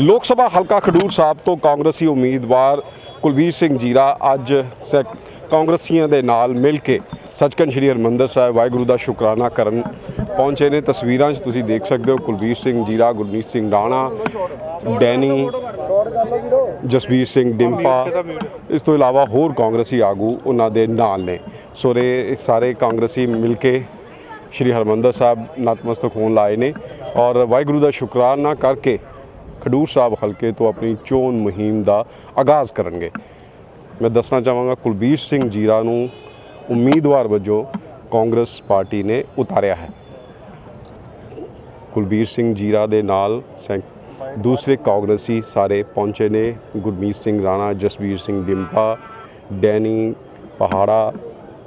ਲੋਕ ਸਭਾ ਹਲਕਾ ਖਡੂਰ ਸਾਹਿਬ ਤੋਂ ਕਾਂਗਰਸੀ ਉਮੀਦਵਾਰ ਕੁਲਵੀਰ ਸਿੰਘ ਜੀਰਾ ਅੱਜ ਸੈਕ- ਕਾਂਗਰਸੀਆਂ ਦੇ ਨਾਲ ਮਿਲ ਕੇ ਸੱਚਖੰਡ ਸ੍ਰੀ ਹਰਿਮੰਦਰ ਸਾਹਿਬ ਵਾਹਿਗੁਰੂ ਦਾ ਸ਼ੁਕਰਾਨਾ ਕਰਨ ਪਹੁੰਚੇ ਨੇ। ਤਸਵੀਰਾਂ 'ਚ ਤੁਸੀਂ ਦੇਖ ਸਕਦੇ ਹੋ ਕੁਲਵੀਰ ਸਿੰਘ ਜੀਰਾ, ਗੁਰਮੀਤ ਸਿੰਘ ਰਾਣਾ, ਡੈਨੀ, ਜਸਵੀਰ ਸਿੰਘ ਡਿੰਪਾ, ਇਸ ਤੋਂ ਇਲਾਵਾ ਹੋਰ ਕਾਂਗਰਸੀ ਆਗੂ ਉਹਨਾਂ ਦੇ ਨਾਲ ਨੇ। ਸੋ ਇਹ ਸਾਰੇ ਕਾਂਗਰਸੀ ਮਿਲ ਕੇ ਸ਼੍ਰੀ ਹਰਮੰਦਰ ਸਾਹਿਬ ਨਤਮਸਤਕ ਹੋਣ ਲਾਏ ਨੇ ਔਰ ਵਾਹਿਗੁਰੂ ਦਾ ਸ਼ੁਕਰਾਨਾ ਕਰਕੇ ਖਡੂਰ ਸਾਹਿਬ ਹਲਕੇ ਤੋਂ ਆਪਣੀ ਚੋਣ ਮੁਹਿੰਮ ਦਾ ਆਗਾਜ਼ ਕਰਨਗੇ। ਮੈਂ ਦੱਸਣਾ ਚਾਹਾਂਗਾ, ਕੁਲਬੀਰ ਸਿੰਘ ਜੀਰਾ ਨੂੰ ਉਮੀਦਵਾਰ ਵਜੋਂ ਕਾਂਗਰਸ ਪਾਰਟੀ ਨੇ ਉਤਾਰਿਆ ਹੈ। ਕੁਲਬੀਰ ਸਿੰਘ ਜੀਰਾ ਦੇ ਨਾਲ ਸੈਂ- ਦੂਸਰੇ ਕਾਂਗਰਸੀ ਸਾਰੇ ਪਹੁੰਚੇ ਨੇ। ਗੁਰਮੀਤ ਸਿੰਘ ਰਾਣਾ, ਜਸਵੀਰ ਸਿੰਘ ਡਿੰਪਾ, ਡੈਨੀ ਪਹਾੜਾ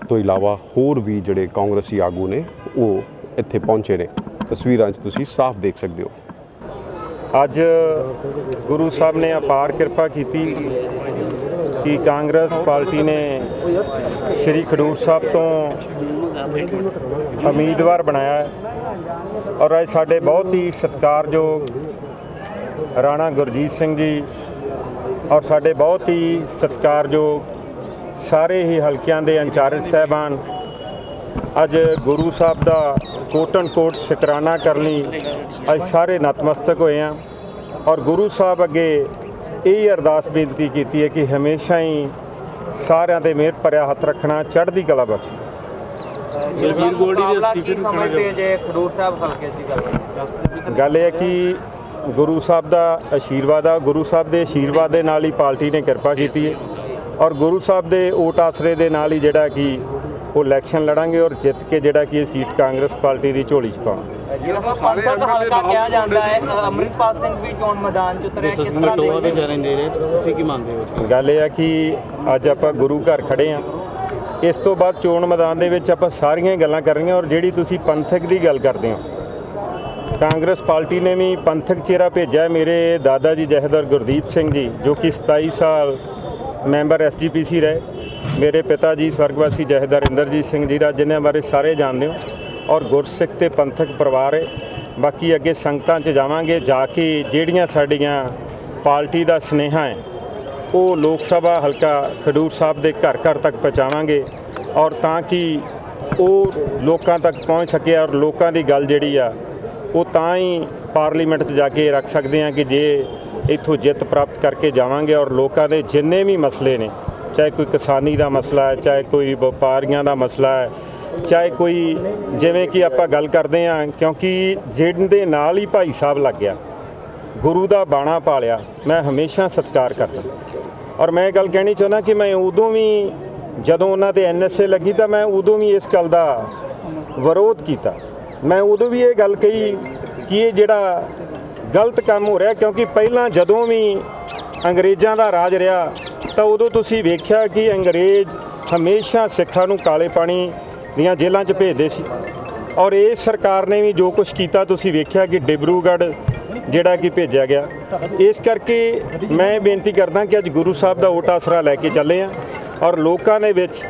ਤੋਂ ਇਲਾਵਾ ਹੋਰ ਵੀ ਜਿਹੜੇ ਕਾਂਗਰਸੀ ਆਗੂ ਨੇ, ਉਹ ਇੱਥੇ ਪਹੁੰਚੇ ਨੇ। ਤਸਵੀਰਾਂ 'ਚ ਤੁਸੀਂ ਸਾਫ਼ ਦੇਖ ਸਕਦੇ ਹੋ। ਅੱਜ ਗੁਰੂ ਸਾਹਿਬ ਨੇ ਅਪਾਰ ਕਿਰਪਾ ਕੀਤੀ ਕਿ ਕਾਂਗਰਸ ਪਾਰਟੀ ਨੇ ਸ਼੍ਰੀ ਖਡੂਰ ਸਾਹਿਬ ਤੋਂ ਉਮੀਦਵਾਰ ਬਣਾਇਆ ਔਰ ਅੱਜ ਸਾਡੇ ਬਹੁਤ ਹੀ ਸਤਿਕਾਰਯੋਗ ਰਾਣਾ ਗੁਰਜੀਤ ਸਿੰਘ ਜੀ ਔਰ ਸਾਡੇ ਬਹੁਤ ਹੀ ਸਤਿਕਾਰਯੋਗ ਸਾਰੇ ਹੀ ਹਲਕਿਆਂ ਦੇ ਇੰਚਾਰਜ ਸਾਹਿਬਾਨ ਅੱਜ ਗੁਰੂ ਸਾਹਿਬ ਦਾ ਕੋਟਨ ਕੋਟ ਸ਼ੁਕਰਾਨਾ ਕਰਨ ਲਈ। ਅੱਜ ਸਾਰੇ ਨਤਮਸਤਕ ਹੋਏ ਆ ਔਰ ਗੁਰੂ ਸਾਹਿਬ ਅੱਗੇ ਇਹ ਅਰਦਾਸ ਬੇਨਤੀ ਕੀਤੀ ਹੈ ਕਿ ਹਮੇਸ਼ਾ ਹੀ ਸਾਰਿਆਂ ਤੇ ਮਿਹਰ ਭਰਿਆ ਹੱਥ ਰੱਖਣਾ ਚੜ੍ਹਦੀ ਕਲਾ ਬਖਸ਼ੇ। ਜਸਵੀਰ ਗੋਲਡੀ ਦੇ ਮਾਮਲਾ ਅਸਤੀਫੇ ਕੀ ਨੂੰ ਕਿਵੇਂ ਸਮਝਦੇ ਜੇ ਖਡੂਰ ਸਾਹਿਬ ਹਲਕੇ ਦੀ ਗੱਲ? ਗੱਲ ਇਹ ਹੈ ਕਿ ਗੁਰੂ ਸਾਹਿਬ ਦਾ ਆਸ਼ੀਰਵਾਦ ਆ ਗੁਰੂ ਸਾਹਿਬ ਦੇ ਆਸ਼ੀਰਵਾਦ ਦੇ ਨਾਲ ਹੀ ਪਾਰਟੀ ਨੇ ਕਿਰਪਾ ਕੀਤੀ ਹੈ। ਔਰ ਗੁਰੂ ਸਾਹਿਬ ਦੇ ਓਟ ਆਸਰੇ ਦੇ ਨਾਲ ਹੀ ਜਿਹੜਾ ਕਿ ਉਹ ਇਲੈਕਸ਼ਨ ਲੜਾਂਗੇ ਔਰ ਜਿੱਤ ਕੇ ਜਿਹੜਾ ਕਿ ਇਹ ਸੀਟ ਕਾਂਗਰਸ ਪਾਰਟੀ ਦੀ ਝੋਲੀ 'ਚ ਪਾਵਾਂਗੇ। ਜਿਹੜਾ ਪੰਥਕ ਹਲਕਾ ਕਿਹਾ ਜਾਂਦਾ ਹੈ ਅ, ਅੰਮ੍ਰਿਤਪਾਲ ਸਿੰਘ ਵੀ ਚੋਣ ਮੈਦਾਨ ਚ ਉਤਰੇ ਕਿਸ ਤਰ੍ਹਾਂ ਟੋਆ ਵੀ ਦੇਖਦੇ ਹੋ? ਚਰਨ ਦੇ ਰਹੇ ਤੁਸੀਂ ਕੀ ਮੰਨਦੇ ਹੋ? ਗੱਲ ਇਹ ਆ ਕਿ ਅੱਜ ਆਪਾਂ ਗੁਰੂ ਘਰ ਖੜੇ ਆ ਇਸ ਤੋਂ ਬਾਅਦ ਚੋਣ ਮੈਦਾਨ ਦੇ ਵਿੱਚ ਆਪਾਂ ਸਾਰੀਆਂ ਗੱਲਾਂ ਕਰਨੀਆਂ ਔਰ ਜਿਹੜੀ ਤੁਸੀਂ ਪੰਥਕ ਦੀ ਗੱਲ ਕਰਦੇ ਹੋ। ਕਾਂਗਰਸ ਪਾਰਟੀ ਨੇ ਵੀ ਪੰਥਕ ਚਿਹਰਾ ਭੇਜਿਆ। ਮੇਰੇ ਦਾਦਾ ਜੀ ਜਹਦਰ ਗੁਰਦੀਪ ਸਿੰਘ ਜੀ ਜੋ ਕਿ 27 ਸਾਲ ਮੈਂਬਰ ਐਸਜੀਪੀਸੀ ਰਹੇ। ਮੇਰੇ ਪਿਤਾ ਜੀ ਸਵਰਗਵਾਸੀ ਜਹਦਰ ਇੰਦਰਜੀਤ ਸਿੰਘ ਜੀ ਦਾ, ਜਿਨ੍ਹਾਂ ਬਾਰੇ ਸਾਰੇ ਜਾਣਦੇ ਹੋ। ਔਰ ਗੁਰਸਿੱਖ ਤੇ ਪੰਥਕ ਪਰਿਵਾਰ ਹੈ। ਬਾਕੀ ਅੱਗੇ ਸੰਗਤਾਂ 'ਚ ਜਾਵਾਂਗੇ, ਜਾ ਕੇ ਜਿਹੜੀਆਂ ਸਾਡੀਆਂ ਪਾਰਟੀ ਦਾ ਸੁਨੇਹਾ ਹੈ, ਉਹ ਲੋਕ ਸਭਾ ਹਲਕਾ ਖਡੂਰ ਸਾਹਿਬ ਦੇ ਘਰ ਘਰ ਤੱਕ ਪਹੁੰਚਾਵਾਂਗੇ। ਔਰ ਤਾਂ ਕਿ ਉਹ ਲੋਕਾਂ ਤੱਕ ਪਹੁੰਚ ਸਕੇ ਔਰ ਲੋਕਾਂ ਦੀ ਗੱਲ ਜਿਹੜੀ ਆ, ਉਹ ਤਾਂ ਹੀ ਪਾਰਲੀਮੈਂਟ 'ਚ ਜਾ ਕੇ ਰੱਖ ਸਕਦੇ ਆ ਕਿ ਜੇ ਇੱਥੋਂ ਜਿੱਤ ਪ੍ਰਾਪਤ ਕਰਕੇ ਜਾਵਾਂਗੇ। ਔਰ ਲੋਕਾਂ ਦੇ ਜਿੰਨੇ ਵੀ ਮਸਲੇ ਨੇ ਚਾਹੇ ਕੋਈ ਕਿਸਾਨੀ ਦਾ ਮਸਲਾ ਹੈ, ਚਾਹੇ ਕੋਈ ਵਪਾਰੀਆਂ ਦਾ ਮਸਲਾ ਹੈ, ਚਾਹੇ ਕੋਈ ਜਿਵੇਂ ਕਿ ਆਪਾਂ ਗੱਲ ਕਰਦੇ ਹਾਂ, ਕਿਉਂਕਿ ਜਿਹਦੇ ਨਾਲ ਹੀ ਭਾਈ ਸਾਹਿਬ ਲੱਗ ਗਿਆ, ਗੁਰੂ ਦਾ ਬਾਣਾ ਪਾਲਿਆ, ਮੈਂ ਹਮੇਸ਼ਾ ਸਤਿਕਾਰ ਕਰਦਾ। ਔਰ ਮੈਂ ਇਹ ਗੱਲ ਕਹਿਣੀ ਚਾਹੁੰਦਾ ਕਿ ਮੈਂ ਉਦੋਂ ਵੀ ਜਦੋਂ ਉਹਨਾਂ ਤੇ ਐਨਐਸਏ ਲੱਗੀ ਤਾਂ ਮੈਂ ਉਦੋਂ ਵੀ ਇਸ ਗੱਲ ਦਾ ਵਿਰੋਧ ਕੀਤਾ। ਮੈਂ ਉਦੋਂ ਵੀ ਇਹ ਗੱਲ ਕਹੀ ਕਿ ਇਹ ਜਿਹੜਾ ਗਲਤ ਕੰਮ ਹੋ ਰਿਹਾ, ਕਿਉਂਕਿ ਪਹਿਲਾਂ ਜਦੋਂ ਵੀ ਅੰਗਰੇਜ਼ਾਂ ਦਾ ਰਾਜ ਰਿਹਾ ਤਾਂ ਉਦੋਂ ਤੁਸੀਂ ਵੇਖਿਆ ਕਿ ਅੰਗਰੇਜ਼ ਹਮੇਸ਼ਾ ਸਿੱਖਾਂ ਨੂੰ ਕਾਲੇ ਪਾਣੀ ਦੀਆਂ ਜੇਲ੍ਹਾਂ 'ਚ ਭੇਜਦੇ ਸੀ। ਔਰ ਇਹ ਸਰਕਾਰ ਨੇ ਵੀ ਜੋ ਕੁਝ ਕੀਤਾ, ਤੁਸੀਂ ਵੇਖਿਆ ਕਿ ਡਿਬਰੂਗੜ੍ਹ ਜਿਹੜਾ ਕਿ ਭੇਜਿਆ ਗਿਆ। ਇਸ ਕਰਕੇ ਮੈਂ ਬੇਨਤੀ ਕਰਦਾ ਕਿ ਅੱਜ ਗੁਰੂ ਸਾਹਿਬ ਦਾ ਓਟ ਆਸਰਾ ਲੈ ਕੇ ਚੱਲੇ ਆ ਔਰ ਲੋਕਾਂ ਦੇ ਵਿੱਚ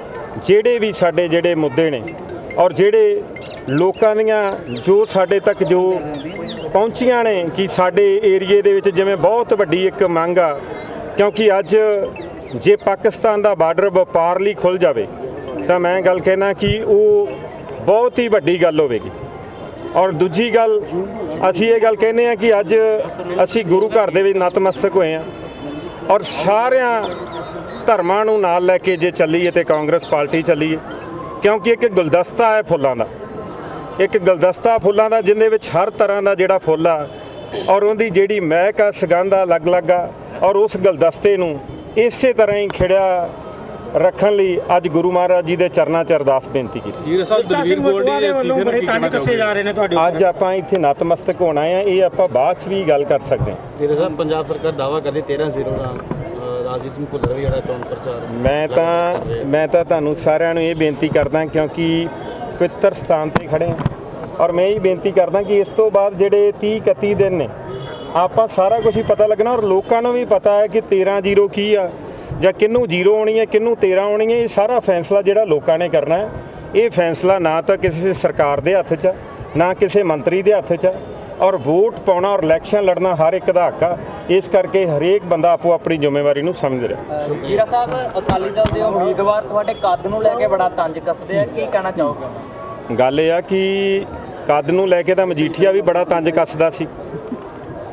ਜਿਹੜੇ ਵੀ ਸਾਡੇ ਜਿਹੜੇ ਮੁੱਦੇ ਨੇ ਔਰ ਜਿਹੜੇ ਲੋਕਾਂ ਦੀਆਂ ਜੋ ਸਾਡੇ ਤੱਕ ਜੋ ਪਹੁੰਚੀਆਂ ਨੇ ਕਿ ਸਾਡੇ ਏਰੀਏ ਦੇ ਵਿੱਚ ਜਿਵੇਂ ਬਹੁਤ ਵੱਡੀ ਇੱਕ ਮੰਗ ਆ ਕਿਉਂਕਿ ਅੱਜ ਜੇ ਪਾਕਿਸਤਾਨ ਦਾ ਬਾਰਡਰ ਵਪਾਰ ਲਈ ਖੁੱਲ ਜਾਵੇ, ਤਾਂ ਮੈਂ ਗੱਲ ਕਹਿਣਾ ਕਿ ਉਹ ਬਹੁਤ ਹੀ ਵੱਡੀ ਗੱਲ ਹੋਵੇਗੀ। ਔਰ ਦੂਜੀ ਗੱਲ, ਅਸੀਂ ਇਹ ਗੱਲ ਕਹਿੰਦੇ ਆ ਕਿ ਅੱਜ ਅਸੀਂ ਗੁਰੂ ਘਰ ਦੇ ਵਿੱਚ ਨਤਮਸਤਕ ਹੋਏ ਆ ਔਰ ਸਾਰਿਆਂ ਧਰਮਾਂ ਨੂੰ ਨਾਲ ਲੈ ਕੇ ਜੇ ਚੱਲੀਏ ਤੇ ਕਾਂਗਰਸ ਪਾਰਟੀ ਚੱਲੀਏ, ਕਿਉਂਕਿ ਇੱਕ ਗੁਲਦਸਤਾ ਹੈ ਫੁੱਲਾਂ ਦਾ। ਇੱਕ ਗੁਲਦਸਤਾ ਫੁੱਲਾਂ ਦਾ, ਜਿੰਦੇ ਵਿੱਚ ਹਰ ਤਰ੍ਹਾਂ ਦਾ ਜਿਹੜਾ ਫੁੱਲ ਆ ਔਰ ਉਹਦੀ ਜਿਹੜੀ ਮਹਿਕ ਆ, ਸੁਗੰਧ ਆ, ਅਲੱਗ-ਅਲੱਗ ਆ ਔਰ ਉਸ ਗੁਲਦਸਤੇ ਨੂੰ ਇਸੇ ਤਰ੍ਹਾਂ ਹੀ ਖਿੜਿਆ ਰੱਖਣ ਲਈ ਅੱਜ ਗੁਰੂ ਮਹਾਰਾਜ ਜੀ ਦੇ ਚਰਨਾਂ 'ਚ ਅਰਦਾਸ ਬੇਨਤੀ ਕੀਤੀ। ਜੀਰਾ ਸਾਹਿਬ ਦਲਵੀਰ ਗੋਲਡੀ ਦੇ ਅਸਤੀਫੇ ਨੂੰ ਕੀ ਕਹਿਣਾ ਚਾਹੋਗੇ ਜਾ ਰਹੇ ਨੇ ਤੁਹਾਡੇ ਅੱਜ ਆਪਾਂ ਇੱਥੇ ਨਤਮਸਤਕ ਹੋਣਾ ਆ ਇਹ ਆਪਾਂ ਬਾਅਦ 'ਚ ਵੀ ਗੱਲ ਕਰ ਸਕਦੇ ਹਾਂ। ਜੀਰਾ ਸਾਹਿਬ ਪੰਜਾਬ ਸਰਕਾਰ ਦਾਵਾ ਕਰਦੀ 13 0 ਦਾ ਅ, ਰਾਜਜੀਤ ਸਿੰਘ ਭੁੱਲਰ ਵੀ ਜਿਹੜਾ ਚੋਣ ਪ੍ਰਚਾਰ ਮੈਂ ਤਾਂ ਮੈਂ ਤਾਂ ਤੁਹਾਨੂੰ ਸਾਰਿਆਂ ਨੂੰ ਇਹ ਬੇਨਤੀ ਕਰਦਾ ਕਿਉਂਕਿ ਪਵਿੱਤਰ ਸਥਾਨ ਤੇ ਖੜੇ ਹਾਂ। ਔਰ ਮੈਂ ਇਹ ਬੇਨਤੀ ਕਰਦਾ ਕਿ ਇਸ ਤੋਂ ਬਾਅਦ ਜਿਹੜੇ 30 31 ਦਿਨ ਨੇ ਆਪਾਂ ਸਾਰਾ ਕੁਝ ਹੀ ਪਤਾ ਲੱਗਣਾ ਔਰ ਲੋਕਾਂ ਨੂੰ ਵੀ ਪਤਾ ਹੈ ਕਿ 13 ਜ਼ੀਰੋ ਕੀ ਆ ਜਾਂ ਕਿਹਨੂੰ ਜ਼ੀਰੋ ਆਉਣੀ ਹੈ ਕਿਹਨੂੰ 13 ਆਉਣੀ ਹੈ ਇਹ ਸਾਰਾ ਫੈਸਲਾ ਜਿਹੜਾ ਲੋਕਾਂ ਨੇ ਕਰਨਾ ਹੈ। ਇਹ ਫੈਸਲਾ ਨਾ ਤਾਂ ਕਿਸੇ ਸਰਕਾਰ ਦੇ ਹੱਥ 'ਚ ਆ, ਨਾ ਕਿਸੇ ਮੰਤਰੀ ਦੇ ਹੱਥ 'ਚ ਆ। ਔਰ ਵੋਟ ਪਾਉਣਾ ਔਰ ਇਲੈਕਸ਼ਨ ਲੜਨਾ ਹਰ ਇੱਕ ਦਾ ਹੱਕ ਆ। ਇਸ ਕਰਕੇ ਹਰੇਕ ਬੰਦਾ ਆਪੋ ਆਪਣੀ ਜ਼ਿੰਮੇਵਾਰੀ ਨੂੰ ਸਮਝ ਰਿਹਾ। ਜੀਰਾ ਸਾਹਿਬ ਅਕਾਲੀ ਦਲ ਦੇ ਉਮੀਦਵਾਰ ਤੁਹਾਡੇ ਕੱਦ ਨੂੰ ਲੈ ਕੇ ਬੜਾ ਤੰਜ ਕੱਸਦੇ ਆ ਕੀ ਕਹਿਣਾ ਚਾਹੋਗੇ? ਗੱਲ ਇਹ ਆ ਕਿ ਕੱਦ ਨੂੰ ਲੈ ਕੇ ਤਾਂ ਮਜੀਠੀਆ ਵੀ ਬੜਾ ਤੰਜ ਕੱਸਦਾ ਸੀ।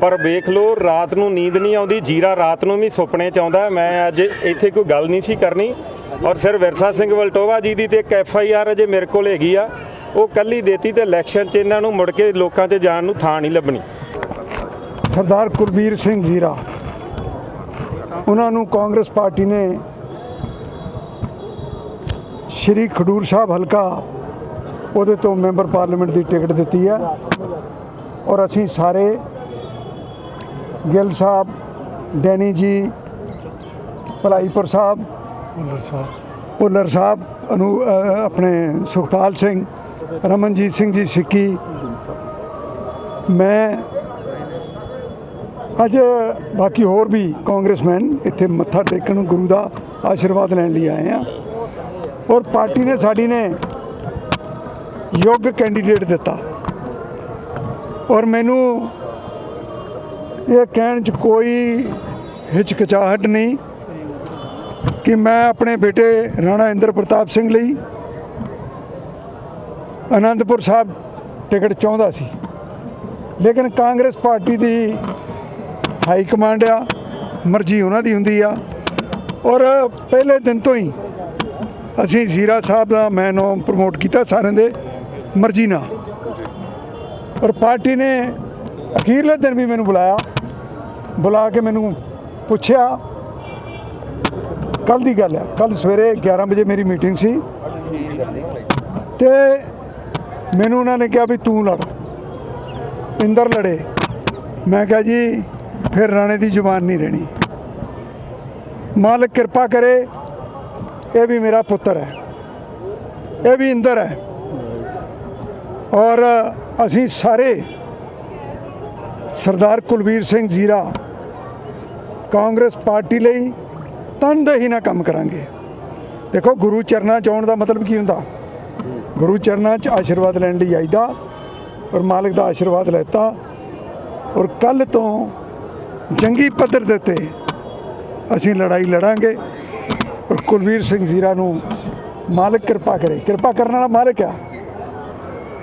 ਪਰ ਵੇਖ ਲਓ, ਰਾਤ ਨੂੰ ਨੀਂਦ ਨਹੀਂ ਆਉਂਦੀ, ਜੀਰਾ ਰਾਤ ਨੂੰ ਵੀ ਸੁਪਨੇ ਚ ਆਉਂਦਾ। ਮੈਂ ਅੱਜ ਇੱਥੇ ਕੋਈ ਗੱਲ ਨਹੀਂ ਸੀ ਕਰਨੀ। ਔਰ ਸਿਰ ਵਿਰਸਾ ਸਿੰਘ ਵਲਟੋਵਾ ਜੀ ਦੀ ਤੇ ਇੱਕ ਐਫ ਆਈ ਆਰ ਅਜੇ ਮੇਰੇ ਕੋਲ ਹੈਗੀ ਆ। ਉਹ ਕੱਲੀ ਦੇਤੀ ਤੇ ਇਲੈਕਸ਼ਨ 'ਚ ਇਹਨਾਂ ਨੂੰ ਮੁੜ ਕੇ ਲੋਕਾਂ 'ਚ ਜਾਣ ਨੂੰ ਥਾਂ ਨਹੀਂ ਲੱਭਣੀ। ਸਰਦਾਰ ਕੁਲਬੀਰ ਸਿੰਘ ਜ਼ੀਰਾ, ਉਹਨਾਂ ਨੂੰ ਕਾਂਗਰਸ ਪਾਰਟੀ ਨੇ ਸ਼੍ਰੀ ਖਡੂਰ ਸਾਹਿਬ ਹਲਕਾ, ਉਹਦੇ ਤੋਂ ਮੈਂਬਰ ਪਾਰਲੀਮੈਂਟ ਦੀ ਟਿਕਟ ਦਿੱਤੀ ਹੈ ਔਰ ਅਸੀਂ ਸਾਰੇ ਗਿੱਲ ਸਾਹਿਬ ਡੈਨੀ ਜੀ ਭਲਾਈਪੁਰ ਸਾਹਿਬ ਭੁੱਲਰ ਸਾਹਿਬ। ਭੁੱਲਰ ਸਾਹਿਬ ਅਨੂ ਆਪਣੇ ਸੁਖਪਾਲ ਸਿੰਘ ਰਮਨਜੀਤ ਸਿੰਘ ਜੀ ਸਿੱਕੀ। ਮੈਂ ਅੱਜ ਬਾਕੀ ਹੋਰ ਵੀ ਕਾਂਗਰਸਮੈਨ ਇੱਥੇ ਮੱਥਾ ਟੇਕਣ ਗੁਰੂ ਦਾ ਆਸ਼ੀਰਵਾਦ ਲੈਣ ਲਈ ਆਏ ਆ ਔਰ ਪਾਰਟੀ ਨੇ ਸਾਡੀ ਨੇ ਯੋਗ ਕੈਂਡੀਡੇਟ ਦਿੱਤਾ। ਔਰ ਮੈਨੂੰ ਇਹ ਕਹਿਣ 'ਚ ਕੋਈ ਹਿਚਕਚਾਹਟ ਨਹੀਂ ਕਿ ਮੈਂ ਆਪਣੇ ਬੇਟੇ ਰਾਣਾ ਇੰਦਰ ਪ੍ਰਤਾਪ ਸਿੰਘ ਲਈ ਅਨੰਦਪੁਰ ਸਾਹਿਬ ਟਿਕਟ ਚਾਹੁੰਦਾ ਸੀ। ਲੇਕਿਨ ਕਾਂਗਰਸ ਪਾਰਟੀ ਦੀ ਹਾਈ ਕਮਾਂਡ ਆ, ਮਰਜ਼ੀ ਉਹਨਾਂ ਦੀ ਹੁੰਦੀ ਆ। ਔਰ ਪਹਿਲੇ ਦਿਨ ਤੋਂ ਹੀ ਅਸੀਂ ਜ਼ੀਰਾ ਸਾਹਿਬ ਦਾ ਮੈਂ ਨਾਮ ਪ੍ਰਮੋਟ ਕੀਤਾ ਸਾਰਿਆਂ ਦੇ, ਮਰਜ਼ੀ ਨਾਲ। ਔਰ ਪਾਰਟੀ ਨੇ ਅਖੀਰਲੇ ਦਿਨ ਵੀ ਮੈਨੂੰ ਬੁਲਾਇਆ? ਬੁਲਾ ਕੇ ਮੈਨੂੰ ਪੁੱਛਿਆ। ਕੱਲ ਦੀ ਗੱਲ ਹੈ ਕੱਲ ਸਵੇਰੇ 11 ਵਜੇ ਮੇਰੀ ਮੀਟਿੰਗ ਸੀ। ਤੇ ਮੈਨੂੰ ਉਹਨਾਂ ਨੇ ਕਿਹਾ ਵੀ ਤੂੰ ਲੜ। ਇੰਦਰ ਲੜੇ। ਮੈਂ ਕਿਹਾ ਜੀ, ਫਿਰ ਰਾਣੇ ਦੀ ਜ਼ੁਬਾਨ ਨਹੀਂ ਰਹਿਣੀ। ਮਾਲਕ ਕਿਰਪਾ ਕਰੇ, ਇਹ ਵੀ ਮੇਰਾ ਪੁੱਤਰ ਹੈ। ਇਹ ਵੀ ਇੰਦਰ ਹੈ। ਔਰ ਅਸੀਂ ਸਾਰੇ ਸਰਦਾਰ ਕੁਲਵੀਰ ਸਿੰਘ ਜ਼ੀਰਾ ਕਾਂਗਰਸ ਪਾਰਟੀ ਲਈ ਤਨਦੇਹੀ ਨਾਲ ਕੰਮ ਕਰਾਂਗੇ। ਦੇਖੋ, ਗੁਰੂ ਚਰਨਾਂ 'ਚ ਆਉਣ ਦਾ ਮਤਲਬ ਕੀ ਹੁੰਦਾ? ਗੁਰੂ ਚਰਨਾਂ 'ਚ ਆਸ਼ੀਰਵਾਦ ਲੈਣ ਲਈ ਆਈਦਾ ਔਰ ਮਾਲਕ ਦਾ ਆਸ਼ੀਰਵਾਦ ਲੈਤਾ ਔਰ ਕੱਲ ਤੋਂ ਜੰਗੀ ਪੱਧਰ ਦੇ ਉੱਤੇ ਅਸੀਂ ਲੜਾਈ ਲੜਾਂਗੇ ਔਰ ਕੁਲਵੀਰ ਸਿੰਘ ਜ਼ੀਰਾ ਨੂੰ ਮਾਲਕ ਕਿਰਪਾ ਕਰੇ। ਕਿਰਪਾ ਕਰਨ ਵਾਲਾ ਮਾਲਕ ਆ।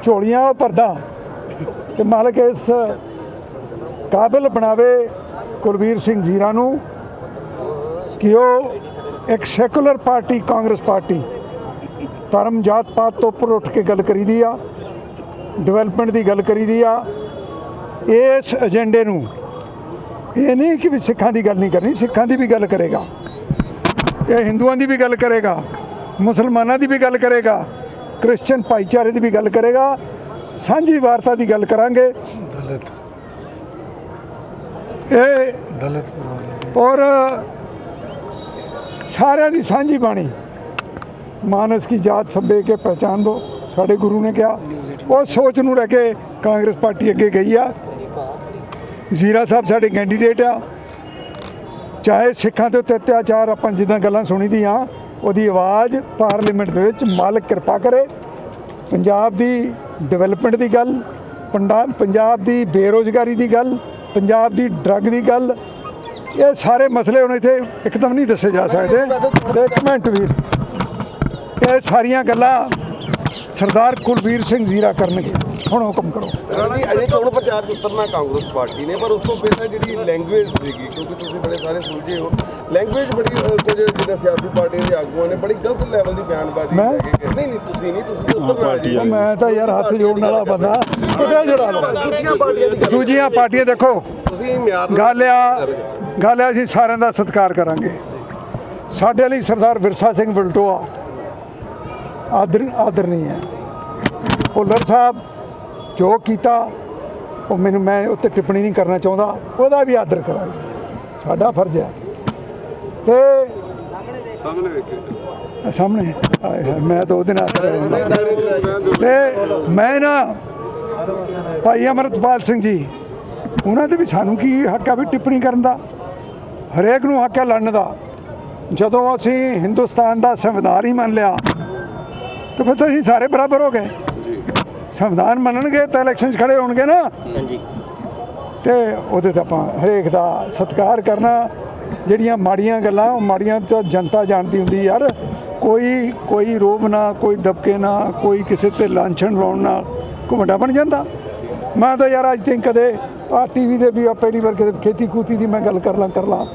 ਝੋਲੀਆਂ ਭਰਦਾ ਤੇ ਮਾਲਕ ਇਸ ਕਾਬਿਲ ਬਣਾਵੇ ਕੁਲਵੀਰ ਸਿੰਘ ਜ਼ੀਰਾ ਨੂੰ ਕਿ ਉਹ ਇੱਕ ਸੈਕੂਲਰ ਪਾਰਟੀ, ਕਾਂਗਰਸ ਪਾਰਟੀ ਧਰਮ ਜਾਤ ਪਾਤ ਤੋਂ ਉੱਪਰ ਉੱਠ ਕੇ ਗੱਲ ਕਰੀਦੀ ਆ, ਡਿਵੈਲਪਮੈਂਟ ਦੀ ਗੱਲ ਕਰੀਦੀ ਆ, ਇਸ ਏਜੰਡੇ ਨੂੰ। ਇਹ ਨਹੀਂ ਕਿ ਵੀ ਸਿੱਖਾਂ ਦੀ ਗੱਲ ਨਹੀਂ ਕਰਨੀ, ਸਿੱਖਾਂ ਦੀ ਵੀ ਗੱਲ ਕਰੇਗਾ। ਇਹ ਹਿੰਦੂਆਂ ਦੀ ਵੀ ਗੱਲ ਕਰੇਗਾ, ਮੁਸਲਮਾਨਾਂ ਦੀ ਵੀ ਗੱਲ ਕਰੇਗਾ ਕ੍ਰਿਸਚੀਅਨ ਭਾਈਚਾਰੇ ਦੀ ਵੀ ਗੱਲ ਕਰੇਗਾ। ਸਾਂਝੀ ਵਾਰਤਾ ਦੀ ਗੱਲ ਕਰਾਂਗੇ। ਇਹ ਦਲਿਤ ਔਰ ਸਾਰਿਆਂ ਦੀ ਸਾਂਝੀ ਬਾਣੀ। ਮਾਨਸ ਕੀ ਜਾਤ ਸਭੇ ਕੇ ਪਹਿਚਾਨ ਦੋ ਸਾਡੇ ਗੁਰੂ ਨੇ ਕਿਹਾ। ਉਹ ਸੋਚ ਨੂੰ ਰਹਿ ਕੇ ਕਾਂਗਰਸ ਪਾਰਟੀ ਅੱਗੇ ਗਈ ਆ। ਜ਼ੀਰਾ ਸਾਹਿਬ ਸਾਡੇ ਕੈਂਡੀਡੇਟ ਆ। ਚਾਹੇ ਸਿੱਖਾਂ ਦੇ ਉੱਤੇ ਅਤਿਆਚਾਰ ਆਪਾਂ ਜਿੱਦਾਂ ਗੱਲਾਂ ਸੁਣੀ ਦੀਆਂ ਉਹਦੀ ਆਵਾਜ਼ ਪਾਰਲੀਮੈਂਟ ਦੇ ਵਿੱਚ ਮਾਲਕ ਕਿਰਪਾ ਕਰੇ। ਪੰਜਾਬ ਦੀ ਡਿਵੈਲਪਮੈਂਟ ਦੀ ਗੱਲ ਪੰਜਾਬ ਦੀ ਬੇਰੋਜ਼ਗਾਰੀ ਦੀ ਗੱਲ ਪੰਜਾਬ ਦੀ ਡਰੱਗ ਦੀ ਗੱਲ, ਇਹ ਸਾਰੇ ਮਸਲੇ ਹੁਣ ਇੱਥੇ ਇੱਕਦਮ ਨਹੀਂ ਦੱਸੇ ਜਾ ਸਕਦੇ। ਇੱਕ ਮਿੰਟ ਵੀਰ, ਇਹ ਸਾਰੀਆਂ ਗੱਲਾਂ ਸਰਦਾਰ ਕੁਲਵੀਰ ਸਿੰਘ ਜ਼ੀਰਾ ਕਰਨਗੇ। ਹੁਣ ਹੁਕਮ ਕਰੋ। ਰਾਣੀ ਅਜੇ ਚੋਣ ਪ੍ਰਚਾਰ 'ਚ ਉਤਰਨਾ ਕਾਂਗਰਸ ਪਾਰਟੀ ਨੇ ਪਰ ਉਸ ਤੋਂ ਪਹਿਲਾਂ ਜਿਹੜੀ ਲੈਂਗੁਏਜ ਸੀਗੀ ਕਿਉਂਕਿ ਤੁਸੀਂ ਬੜੇ ਸਾਰੇ ਸੁਲਝੇ ਹੋ ਲੈਂਗੁਏਜ ਬੜੀ ਕੁਝ ਜਿੱਦਾਂ ਸਿਆਸੀ ਪਾਰਟੀਆਂ ਦੇ ਆਗੂਆਂ ਨੇ ਬੜੀ ਗਲਤ ਲੈਵਲ ਦੀ ਬਿਆਨਬਾਜ਼ੀ ਮੈਂ? ਲੈ ਕੇ ਗਏ। ਨਹੀਂ ਨਹੀਂ ਤੁਸੀਂ ਨਹੀਂ ਤੁਸੀਂ ਤਾਂ ਉਤਰਨਾ ਜੀ ਮੈਂ ਤਾਂ ਯਾਰ ਹੱਥ ਜੋੜਨ ਵਾਲਾ ਬੰਦਾ। ਕਿਹੜਾ ਜੜਾ ਲਵਾਂ ਦੂਜੀਆਂ ਪਾਰਟੀਆਂ ਦੀ ਗੱਲ ਦੂਜੀਆਂ ਪਾਰਟੀਆਂ ਦੇਖੋ। ਤੁਸੀਂ ਮਿਆਰ ਗੱਲ ਆ ਗੱਲ ਆ ਅਸੀਂ ਸਾਰਿਆਂ ਦਾ ਸਤਿਕਾਰ ਕਰਾਂਗੇ। ਸਾਡੇ ਲਈ ਸਰਦਾਰ ਵਿਰਸਾ ਸਿੰਘ ਵਲਟੋਆ ਆਦਰ ਆਦਰ ਨਹੀਂ ਹੈ। ਭੁੱਲਰ ਸਾਹਿਬ ਜੋ ਕੀਤਾ ਉਹ ਮੈਨੂੰ ਮੈਂ ਉੱਤੇ ਟਿੱਪਣੀ ਨਹੀਂ ਕਰਨਾ ਚਾਹੁੰਦਾ ਉਹਦਾ ਵੀ ਆਦਰ ਕਰਾਂਗੇ। ਸਾਡਾ ਫਰਜ਼ ਹੈ। ਤੇ ਸਾਹਮਣੇ ਵੇਖੇ। ਸਾਹਮਣੇ ਮੈਂ ਤਾਂ ਉਹਦੇ ਨਾਲ ਤੇ ਮੈਂ ਨਾ ਭਾਈ ਅਮਰਤਪਾਲ ਸਿੰਘ ਜੀ ਉਹਨਾਂ ਦੇ ਵੀ ਸਾਨੂੰ ਕੀ ਹੱਕ ਆ ਵੀ ਟਿੱਪਣੀ ਕਰਨ ਦਾ? ਹਰੇਕ ਨੂੰ ਹੱਕ ਹੈ ਲੜਨ ਦਾ। ਜਦੋਂ ਅਸੀਂ ਹਿੰਦੁਸਤਾਨ ਦਾ ਸੰਵਿਧਾਨ ਹੀ ਮੰਨ ਲਿਆ ਤਾਂ ਫਿਰ ਤਾਂ ਅਸੀਂ ਸਾਰੇ ਬਰਾਬਰ ਹੋ ਗਏ। ਸੰਵਿਧਾਨ ਮੰਨਣਗੇ ਤਾਂ ਇਲੈਕਸ਼ਨ 'ਚ ਖੜੇ ਹੋਣਗੇ ਨਾ। ਹਾਂਜੀ। ਤੇ ਉਹਦੇ ਤੇ ਆਪਾਂ ਹਰੇਕ ਦਾ ਸਤਿਕਾਰ ਕਰਨਾ। ਜਿਹੜੀਆਂ ਮਾੜੀਆਂ ਗੱਲਾਂ ਉਹ ਮਾੜੀਆਂ ਤਾਂ ਜਨਤਾ ਜਾਣਦੀ ਹੁੰਦੀ ਯਾਰ। ਕੋਈ ਕੋਈ ਰੋਬ ਨਾ ਕੋਈ ਦਬਕੇ ਨਾ ਕੋਈ ਕਿਸੇ ਤੇ ਲਾਂਛਣ ਲਾਉਣ ਨਾਲ ਵੱਡਾ ਬਣ ਜਾਂਦਾ। ਮੈਂ ਤਾਂ ਯਾਰ ਅੱਜ ਤੱਕ ਕਦੇ ਆ ਟੀਵੀ ਦੇ ਵੀ ਆ ਪਹਿਲੀ ਵਾਰ ਕਦੇ ਖੇਤੀ ਖੂਤੀ ਦੀ ਮੈਂ ਗੱਲ ਕਰ ਲਾਂ ਕਰ ਲਾਂ।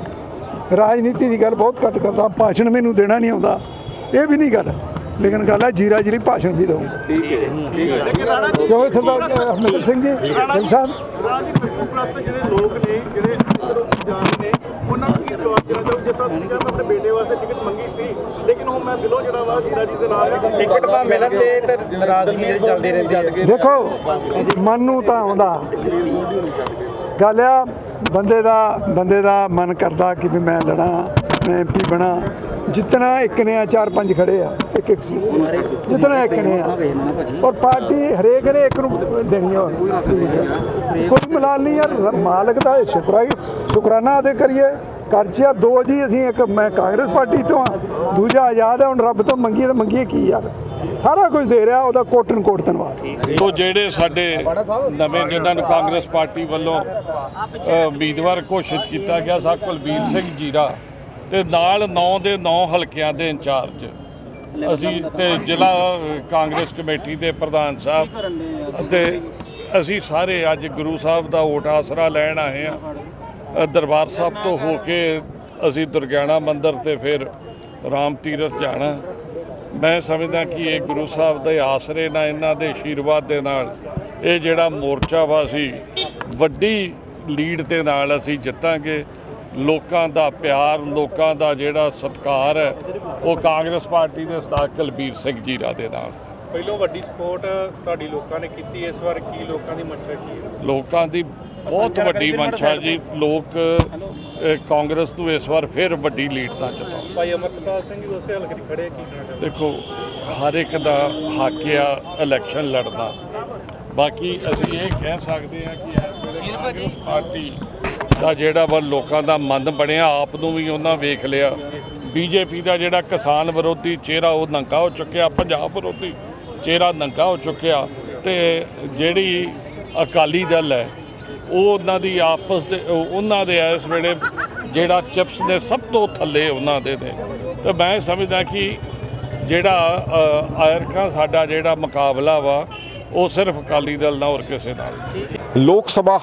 ਰਾਜਨੀਤੀ ਦੀ ਗੱਲ ਬਹੁਤ ਘੱਟ ਕਰਦਾ। ਭਾਸ਼ਣ ਮੈਨੂੰ ਦੇਣਾ ਨਹੀਂ ਆਉਂਦਾ। ਇਹ ਵੀ ਨਹੀਂ ਗੱਲ। ਲੇਕਿਨ ਗੱਲ ਹੈ ਜੀਰਾ ਜੀਰੀ ਭਾਸ਼ਣ ਵੀ ਦਊਂ ਠੀਕ ਹੈ ਠੀਕ ਹੈ ਸਰਦਾਰ ਹਰਮਿੰਦਰ ਸਿੰਘ ਜੀ ਸਾਹਿਬ ਰਾਜਨੀਤਿਕ ਪ੍ਰਸਤ ਜਿਹੜੇ ਲੋਕ ਨੇ ਜਿਹੜੇ ਇੱਧਰੋਂ ਜਾਣ ਨੇ ਉਹਨਾਂ ਨੂੰ ਕੀ ਜਵਾਬ ਦੇਣਾ ਚਾਹੋ ਜਿਸ ਤਰ੍ਹਾਂ ਤੁਸੀਂ ਕਹਿੰਦੇ ਆਪਣੇ ਬੇਟੇ ਵਾਸਤੇ ਟਿਕਟ ਮੰਗੀ ਸੀ ਲੇਕਿਨ ਹੁਣ ਮੈਂ ਦਿਲੋਂ ਜਿਹੜਾ ਵਾ ਜੀਰਾ ਜੀ ਦੇ ਨਾਲ ਹਾਂ। ਟਿਕਟ ਤਾਂ ਮਿਲਣ ਤੇ ਤੇ ਨਾਰਾਜ਼ਗੀ ਜਿਹੜੀ ਚੱਲਦੀ ਰਹਿੰਦੀ ਹੈ। ਦੇਖੋ ਮਨ ਨੂੰ ਤਾਂ ਆਉਂਦਾ। ਗੱਲ ਆ ਬੰਦੇ ਦਾ ਬੰਦੇ ਦਾ ਮਨ ਕਰਦਾ ਕਿ ਵੀ ਮੈਂ ਲੜਾਂ ਮੈਂ ਐਮਪੀ ਬਣਾ। ਜਿੱਤਣਾ ਇੱਕ ਨੇ ਆ, ਚਾਰ ਪੰਜ ਖੜੇ ਆ, ਇੱਕ ਇੱਕ ਸੀ। ਜਿੱਤਣਾ ਇੱਕ ਨੇ ਆ। ਔਰ ਪਾਰਟੀ ਹਰੇਕ ਨੇ ਇੱਕ ਨੂੰ ਦੇਣੀ ਆ। ਕੋਈ ਮਲਾਲ ਨਹੀਂ ਯਾਰ ਮਾਲਕ ਦਾ ਸ਼ੁਕਰਾਈ ਸ਼ੁਕਰਾਨਾ ਅਦੇ ਕਰੀਏ। ਕਰਜ਼ਾ ਦੋ ਜੀ ਅਸੀਂ, ਇੱਕ ਮੈਂ ਕਾਂਗਰਸ ਪਾਰਟੀ ਤੋਂ ਆ, ਦੂਜਾ ਆਜ਼ਾਦ ਹੈ ਹੁਣ ਰੱਬ ਤੋਂ ਮੰਗੀਏ ਤਾਂ ਮੰਗੀਏ ਕੀ ਯਾਰ? ਸਾਰਾ ਕੁਝ ਦੇ ਰਿਹਾ ਉਹਦਾ ਕੋਟਨ ਕੋਟ ਧੰਨਵਾਦ। ਤੋ ਜਿਹੜੇ ਸਾਡੇ ਨਵੇਂ ਜਿਨ੍ਹਾਂ ਨੂੰ ਕਾਂਗਰਸ ਪਾਰਟੀ ਵੱਲੋਂ ਉਮੀਦਵਾਰ ਘੋਸ਼ਿਤ ਕੀਤਾ ਗਿਆ ਸਾ ਕੁਲਬੀਰ ਸਿੰਘ ਜੀਰਾ ਤੇ ਨਾਲ 9 ਦੇ 9 ਹਲਕਿਆਂ ਦੇ ਇੰਚਾਰਜ। ਅਸੀਂ ਤੇ ਜ਼ਿਲ੍ਹਾ ਕਾਂਗਰਸ ਕਮੇਟੀ ਦੇ ਪ੍ਰਧਾਨ ਸਾਹਿਬ ਅਤੇ ਅਸੀਂ ਸਾਰੇ ਅੱਜ ਗੁਰੂ ਸਾਹਿਬ ਦਾ ਓਟ ਆਸਰਾ ਲੈਣ ਆਏ ਆ ਦਰਬਾਰ ਸਾਹਿਬ ਤੋਂ ਹੋ ਕੇ ਅਸੀਂ ਦੁਰਗਿਆਣਾ ਮੰਦਿਰ ਤੇ ਫਿਰ ਰਾਮ ਤੀਰਥ ਜਾਣਾ। ਮੈਂ ਸਮਝਦਾ ਕਿ ਇਹ ਗੁਰੂ ਸਾਹਿਬ ਦੇ ਆਸਰੇ ਨਾਲ ਇਹਨਾਂ ਦੇ ਆਸ਼ੀਰਵਾਦ ਦੇ ਨਾਲ ਇਹ ਜਿਹੜਾ ਮੋਰਚਾ ਵਾ ਸੀ ਵੱਡੀ ਲੀਡ ਦੇ ਨਾਲ ਅਸੀਂ ਜਿੱਤਾਂਗੇ। ਲੋਕਾਂ ਦਾ ਪਿਆਰ ਲੋਕਾਂ ਦਾ ਜਿਹੜਾ ਸਤਿਕਾਰ ਹੈ ਉਹ ਕਾਂਗਰਸ ਪਾਰਟੀ ਦੇ ਸਰਦਾਰ ਕੁਲਬੀਰ ਸਿੰਘ ਜੀਰਾ ਦੇ ਨਾਲ। ਪਹਿਲੋਂ ਵੱਡੀ ਸਪੋਰਟ ਤੁਹਾਡੀ ਲੋਕਾਂ ਨੇ ਕੀਤੀ ਇਸ ਵਾਰ ਕੀ ਲੋਕਾਂ ਦੀ ਮੱਛਾ ਕੀ ਹੈ? ਲੋਕਾਂ ਦੀ ਬਹੁਤ ਵੱਡੀ ਮਨਸ਼ਾ ਜੀ। ਲੋਕ ਕਾਂਗਰਸ ਨੂੰ ਇਸ ਵਾਰ ਫਿਰ ਵੱਡੀ ਲੀਡ ਨਾਲ ਜਿਤਾਉਣ ਭਾਈ ਅਮਰਤਪਾਲ ਸਿੰਘ ਵੀ ਉਸੇ ਹਲਕੇ 'ਚ ਖੜੇ ਕੀ ਕਹਿਣਾ ਚਾਹੁੰਦੇ ਦੇਖੋ ਹਰ ਇੱਕ ਦਾ ਹੱਕ ਆ ਇਲੈਕਸ਼ਨ ਲੜਨਾ। ਬਾਕੀ ਅਸੀਂ ਇਹ ਕਹਿ ਸਕਦੇ ਹਾਂ ਕਿ ਇਸ ਵੇਲੇ ਪਾਰਟੀ ਦਾ ਜਿਹੜਾ ਵਾ ਲੋਕਾਂ ਦਾ ਮਨ ਬਣਿਆ ਆਪ ਨੂੰ ਵੀ ਉਹਨਾਂ ਵੇਖ ਲਿਆ। ਬੀਜੇਪੀ ਦਾ ਜਿਹੜਾ ਕਿਸਾਨ ਵਿਰੋਧੀ ਚਿਹਰਾ ਉਹ ਨੰਗਾ ਹੋ ਚੁੱਕਿਆ ਪੰਜਾਬ ਵਿਰੋਧੀ ਚਿਹਰਾ ਨੰਗਾ ਹੋ ਚੁੱਕਿਆ ਤੇ ਜਿਹੜੀ ਅਕਾਲੀ ਦਲ ਹੈ ਉਹ ਉਹਨਾਂ ਦੀ ਆਪਸ ਦੇ ਉਹਨਾਂ ਦੇ ਇਸ ਵੇਲੇ ਜਿਹੜਾ ਚਿਪਸ ਨੇ ਸਭ ਤੋਂ ਥੱਲੇ ਉਹਨਾਂ ਦੇ ਨੇ। ਤੇ ਮੈਂ ਸਮਝਦਾ ਕਿ ਜਿਹੜਾ ਅ, ਆਇਰਕਾ ਸਾਡਾ ਜਿਹੜਾ ਮੁਕਾਬਲਾ ਵਾ ਉਹ ਸਿਰਫ ਅਕਾਲੀ ਦਲ ਨਾਲ ਹੋਰ ਕਿਸੇ ਨਾਲ। ਲੋਕ ਸਭਾ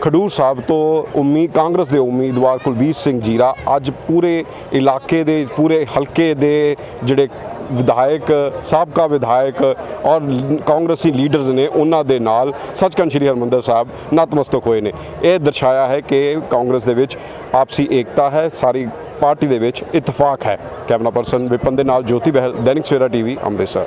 ਖਡੂਰ ਸਾਹਿਬ ਤੋਂ ਉਮੀਦ ਕਾਂਗਰਸ ਦੇ ਉਮੀਦਵਾਰ ਕੁਲਬੀਰ ਸਿੰਘ ਜੀਰਾ ਅੱਜ ਪੂਰੇ ਇਲਾਕੇ ਦੇ, ਪੂਰੇ ਹਲਕੇ ਦੇ ਜਿਹੜੇ ਵਿਧਾਇਕ, ਸਾਬਕਾ ਵਿਧਾਇਕ ਔਰ ਕਾਂਗਰਸੀ ਲੀਡਰਸ ਨੇ ਉਹਨਾਂ ਦੇ ਨਾਲ ਸੱਚਖੰਡ ਸ੍ਰੀ ਹਰਿਮੰਦਰ ਸਾਹਿਬ ਨਤਮਸਤਕ ਹੋਏ ਨੇ। ਇਹ ਦਰਸਾਇਆ ਹੈ ਕਿ ਕਾਂਗਰਸ ਦੇ ਵਿੱਚ ਆਪਸੀ ਏਕਤਾ ਹੈ, ਸਾਰੀ ਪਾਰਟੀ ਦੇ ਵਿੱਚ ਇਤਫਾਕ ਹੈ। ਕੈਮਰਾ ਪਰਸਨ ਵਿਪਨ ਦੇ ਨਾਲ ਜੋਤੀ ਬਹਿਲ, ਦੈਨਿਕ ਸਵੇਰਾ ਟੀਵੀ, ਅੰਮ੍ਰਿਤਸਰ।